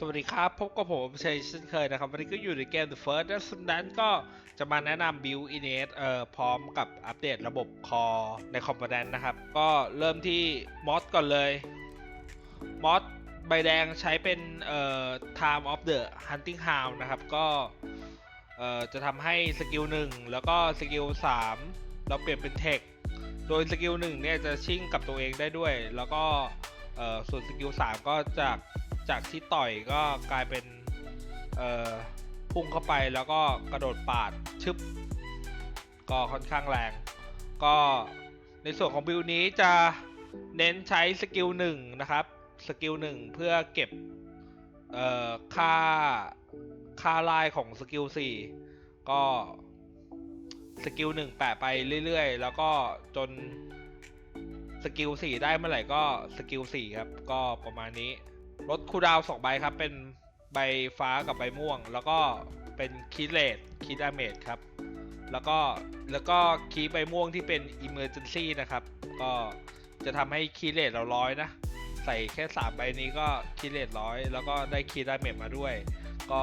สวัสดีครับ พบกับผมเชยเช่นเคยนะครับ วันนี้ก็อยู่ในเกม The First และสุดนั้นก็จะมาแนะนำ Build Inet เอ่อพร้อมกับอัปเดตระบบคอในคอมโพเนนต์นะครับ ก็เริ่มที่มอดก่อนเลยมอดใบแดงใช้เป็นเอ่อ Time of the Hunting Hound นะครับ ก็เอ่อจะทำให้สกิล1แล้วก็สกิล3เราเปลี่ยนเป็นเทคโดยสกิล1เนี่ยจะชิ่งกับตัวเองได้ด้วย แล้วก็เอ่อส่วนสกิล3ก็จาก จากที่ต่อยก็กลายเป็น เอ่อ พุ่งเข้าไปแล้วก็กระโดดปาดชึบ ก็ค่อนข้างแรง ก็ในส่วนของบิลนี้จะเน้นใช้สกิล1นะครับ สกิล1เพื่อเก็บ เอ่อ ค่า ค่าลายของสกิล4ก็สกิลหนึ่งแปะไปเรื่อยๆ แล้วก็จนสกิลสี่ได้เมื่อไหร่ก็สกิลสี่ครับ ก็ประมาณนี้ ลดคูดาวสองใบครับ เป็นใบฟ้ากับใบม่วง แล้วก็เป็นคีเลตคีดาเมจครับ แล้วก็แล้วก็คีใบม่วงที่เป็น Emergency นะครับ ก็จะทำให้คีเลตเราร้อยนะ ใส่แค่สามใบนี้ก็คีเลตร้อยแล้วก็ได้คีดาเมจมาด้วย ก็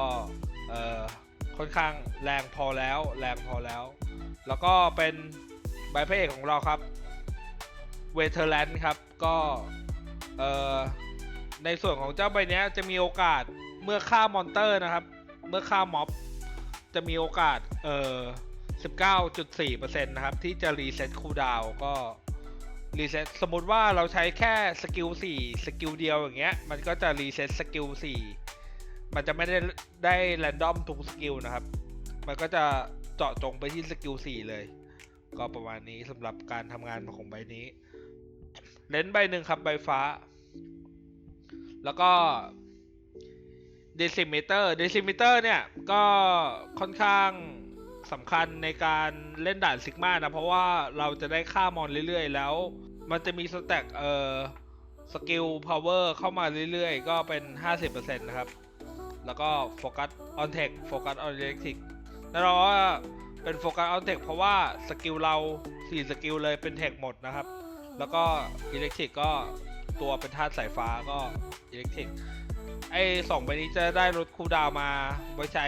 เอ่อค่อนข้างแรงพอแล้วแรงพอแล้ว แล้วก็เป็นใบพระเอกของเราครับเวเทอร์แลนด์ครับ ก็เอ่อ ในส่วนของเจ้าใบเนี้ยจะมีโอกาสเมื่อฆ่ามอนเตอร์นะครับ เมื่อฆ่าม็อบ จะมีโอกาสเอ่อ19.4%นะครับ ที่จะรีเซ็ตคูลดาวก็รีเซ็ตสมมติว่าเราใช้แค่สกิล4สกิลเดียวอย่างเงี้ย มันก็จะรีเซ็ตสกิล4มันจะไม่ได้ได้แรนดอมทุกสกิลนะครับ มันก็จะเจาะจงไปที่สกิล4เลย ก็ประมาณนี้สำหรับการทำงานของใบนี้ เลนใบหนึ่งครับใบฟ้า แล้วก็ decimeter decimeter เนี่ย ก็ค่อนข้างสำคัญในการเล่นด่านซิกมานะ เพราะว่าเราจะได้ค่ามอนเรื่อยๆ แล้ว มันจะมีสแต็กเอ่อสกิลพาวเวอร์เข้ามาเรื่อยๆ ก็เป็น 50%นะครับ แล้วก็โฟกัสออนเทคโฟกัสออนอิเล็กทริกแน่นอนว่าเป็นโฟกัสออนเทคเพราะว่าสกิลเรา 4 สกิลเลยเป็นเทคหมดนะครับ แล้วก็อิเล็กทริกก็ ตัวเป็นธาตุสายฟ้าก็อิเล็กทริกไอ้สองใบนี้จะได้ลดคูลดาวมาไว้ใช้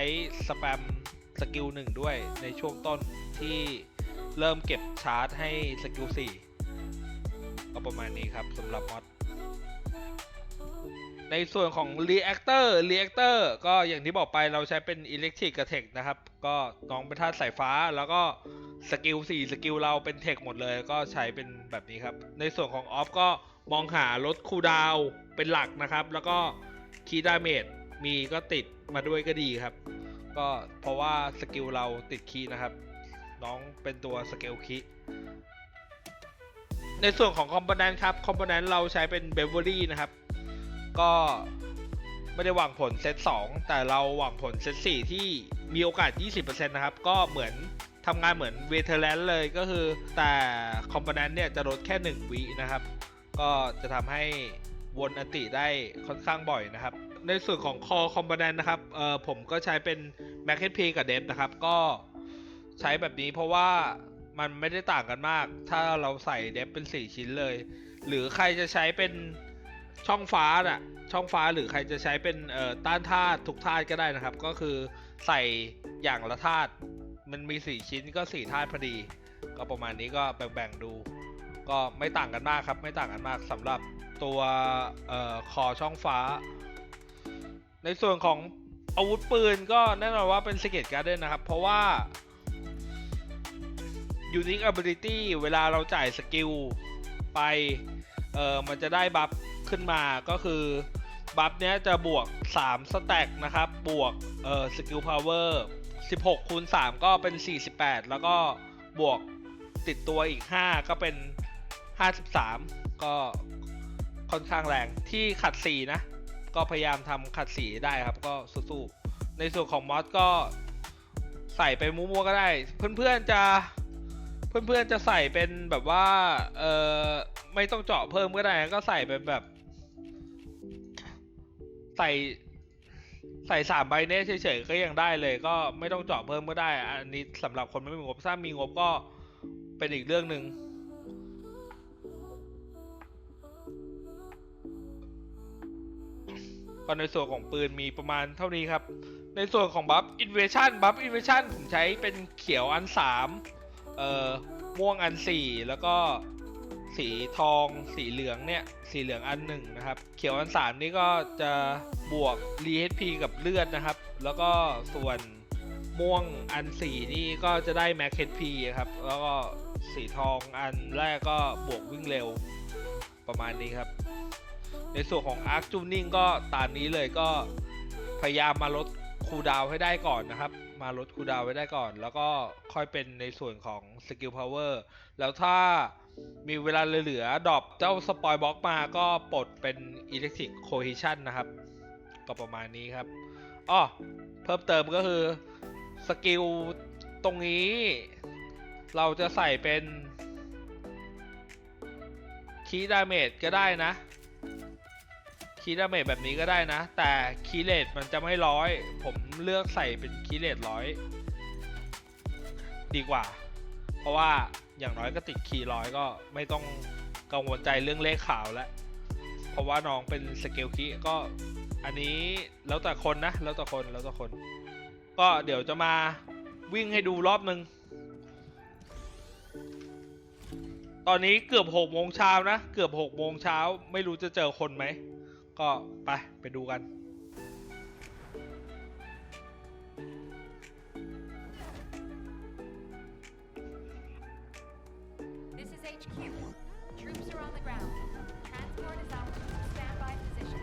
สแปมสกิลหนึ่งด้วยในช่วงต้นที่เริ่มเก็บชาร์จให้สกิลสี่ก็ประมาณนี้ครับสำหรับมอดในส่วนของ Reactor Reactor ก็อย่างที่บอกไปเราใช้เป็น Electric กับ Tech นะครับ ก็น้องเป็นธาตุสายฟ้าแล้วก็สกิล4สกิลเราเป็น Tech หมดเลย ก็ใช้เป็นแบบนี้ครับ ในส่วนของ Off ก็ มองหาลดคูดาวเป็นหลักนะครับ แล้วก็คีดาเมจมีก็ติดมาด้วยก็ดีครับ ก็เพราะว่าสกิลเราติดคีนะครับ น้องเป็นตัวสเกลคีในส่วนของคอมโพเนนต์ครับคอมโพเนนต์เราใช้เป็นเบเวอรี่นะครับ ก็ไม่ได้หวังผลเซต2แต่เราหวังผลเซต4ที่มีโอกาส 20%นะครับ ก็เหมือนทำงานเหมือนเวเทอร์แลนด์เลยก็คือแต่คอมโพเนนต์เนี่ยจะลดแค่ 1วินะครับ ก็จะทำให้วนอันติได้ค่อนข้างบ่อยนะครับ ในส่วนของคอคอมโพเนนต์นะครับเออผมก็ใช้เป็น m a c เ p กับ d e v นะครับ ก็ใช้แบบนี้เพราะว่ามันไม่ได้ต่างกันมาก ถ้าเราใส่เดฟเป็น 4 ชิ้นเลย หรือใครจะใช้เป็นช่องฟ้าน่ะ ช่องฟ้าหรือใครจะใช้เป็นเอ่อต้านธาตุทุกธาตุก็ได้นะครับ ก็คือใส่อย่างละธาตุ มันมี 4 ชิ้นก็ 4 ธาตุพอดี ก็ประมาณนี้ก็แบ่งๆดู ก็ไม่ต่างกันมากครับ ไม่ต่างกันมากสำหรับตัวออคอช่องฟ้า ในส่วนของอาวุธปืนก็แน่นอนว่าเป็น Secret Garden นะครับ เพราะว่า Unique Ability เวลาเราจ่ายสกิลไปเออมันจะได้บัฟขึ้นมาก็คือบัฟเนี้ยจะบวก 3 สแต็กนะครับ บวกเออสกิลพาวเวอร์16คูณ3ก็เป็น 48 แล้วก็บวกติดตัวอีก 5 ก็เป็น 53 ก็ค่อนข้างแรงที่ขัด4นะ ก็พยายามทำขัดสีได้ครับก็สู้ๆในส่วนของมอสก็ใส่ไปมั่วๆก็ได้ เพื่อนๆจะเพื่อนๆจะใส่เป็นแบบว่าเออไม่ต้องเจาะเพิ่มก็ได้นะก็ใส่เป็นแบบ ใส่ใส่สามใบเน่เฉยๆก็ยังได้เลย ก็ไม่ต้องเจาะเพิ่มก็ได้ อันนี้สำหรับคนไม่มีงบถ้ามีงบก็เป็นอีกเรื่องหนึ่ง ก็ในส่วนของปืนมีประมาณเท่านี้ครับ ในส่วนของบัฟอินเวชั่นบัฟอินเวชั่นผมใช้เป็นเขียวอันสามเอ่อม่วงอันสี่แล้วก็สีทอง สีเหลืองเนี่ย สีเหลืองอันหนึ่งนะครับ เขียวอันสามนี่ก็จะบวก r HP กับเลือดนะครับ แล้วก็ส่วนม่วงอันสี่นี่ก็จะได้ Max HP ครับ แล้วก็สีทองอันแรกก็บวกวิ่งเร็วประมาณนี้ครับ ในส่วนของ Arc Tuning ก็ตามนี้เลยก็พยายามมาลดคูดาวให้ได้ก่อนนะครับ มาลดคูดาวไว้ได้ก่อน แล้วก็ค่อยเป็นในส่วนของ Skill Power แล้วถ้ามีเวลาเหลือๆดรอปเจ้าสปอยบ็อกมาก็ปลดเป็น Electric Cohesion นะครับ ก็ประมาณนี้ครับอ้อเพิ่มเติมก็คือสกิลตรงนี้ เราจะใส่เป็นคีดาเมจก็ได้นะ คีดาเมจแบบนี้ก็ได้นะ แต่คีเลตมันจะไม่ร้อย ผมเลือกใส่เป็นคีเลตร้อยดีกว่า เพราะว่าอย่างน้อยก็ติดคีร้อยก็ไม่ต้องกังวลใจเรื่องเลขขาวแล้วเพราะว่าน้องเป็นสเกลคีก็อันนี้แล้วแต่คนนะ แล้วแต่คนแล้วแต่คน ก็เดี๋ยวจะมาวิ่งให้ดูรอบนึง ตอนนี้เกือบหกโมงเช้านะ เกือบหกโมงเช้าไม่รู้จะเจอคนไหม ก็ไปไปดูกัน This is HQ. Troops are on the ground. Transport is out. Standby position.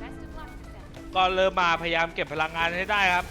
Best of luck, Defender. ก็เริ่มมาพยายามเก็บพลังงานให้ได้ครับ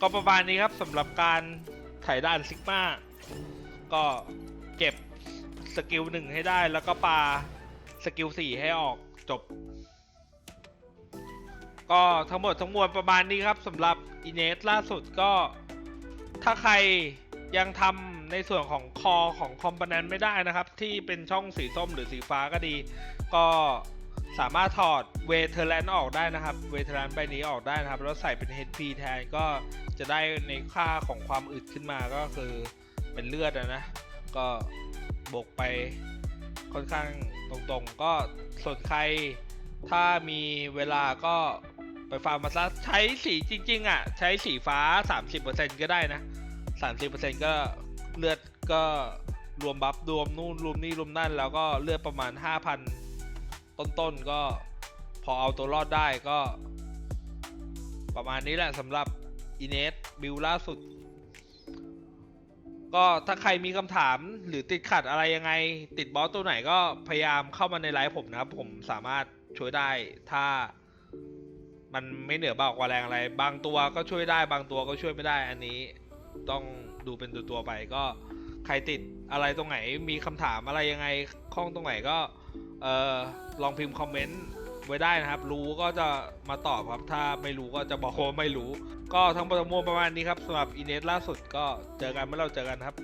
ก็ประมาณนี้ครับสำหรับการถ่ายด้านซิกมาก็เก็บสกิลหนึ่งให้ได้แล้วก็ปาสกิลสี่ให้ออกจบ ก็ทั้งหมดทั้งมวลประมาณนี้ครับสำหรับอินเนสล่าสุดก็ ถ้าใครยังทำในส่วนของคอของคอมโพเนนต์ไม่ได้นะครับ ที่เป็นช่องสีส้มหรือสีฟ้าก็ดี ก็สามารถถอด เวเทอร์แลนออกได้นะครับ เวเทอร์แลนใบนี้ออกได้นะครับ แล้วใส่เป็น HP แทนก็จะได้ในค่าของความอึดขึ้นมาก็คือเป็นเลือดนะ ก็บวกไปค่อนข้างตรงๆ ก็ส่วนใครถ้ามีเวลาก็ไปฟาร์มมาซะใช้สีจริง ๆ อะ ใช้สีฟ้า 30%ก็ได้นะ 30%ก็เลือดก็รวมบัฟรวมนู่นรวมนี่รวมนั่น แล้วก็เลือดประมาณ 5,000 ต้นๆก็ พอเอาตัวรอดได้ก็ ประมาณนี้แหละสำหรับอินเนสบิลล่าสุด ก็ถ้าใครมีคำถามหรือติดขัดอะไรยังไง ติดบอสตัวไหนก็พยายามเข้ามาในไลฟ์ผมนะครับ ผมสามารถช่วยได้ถ้ามันไม่เหนือเบากว่าแรงอะไร บางตัวก็ช่วยได้บางตัวก็ช่วยไม่ได้อันนี้ต้องดูเป็นตัวตัวไปก็ใครติดอะไรตรงไหนมีคำถามอะไรยังไงข้องตรงไหนก็เออลองพิมพ์คอมเมนต์ ไว้ได้นะครับ รู้ก็จะมาตอบครับ ถ้าไม่รู้ก็จะบอกว่าไม่รู้ ก็ทั้งหมดทั้งมวลประมาณนี้ครับสำหรับอินเนสล่าสุดก็เจอกันเมื่อเราเจอกันครับ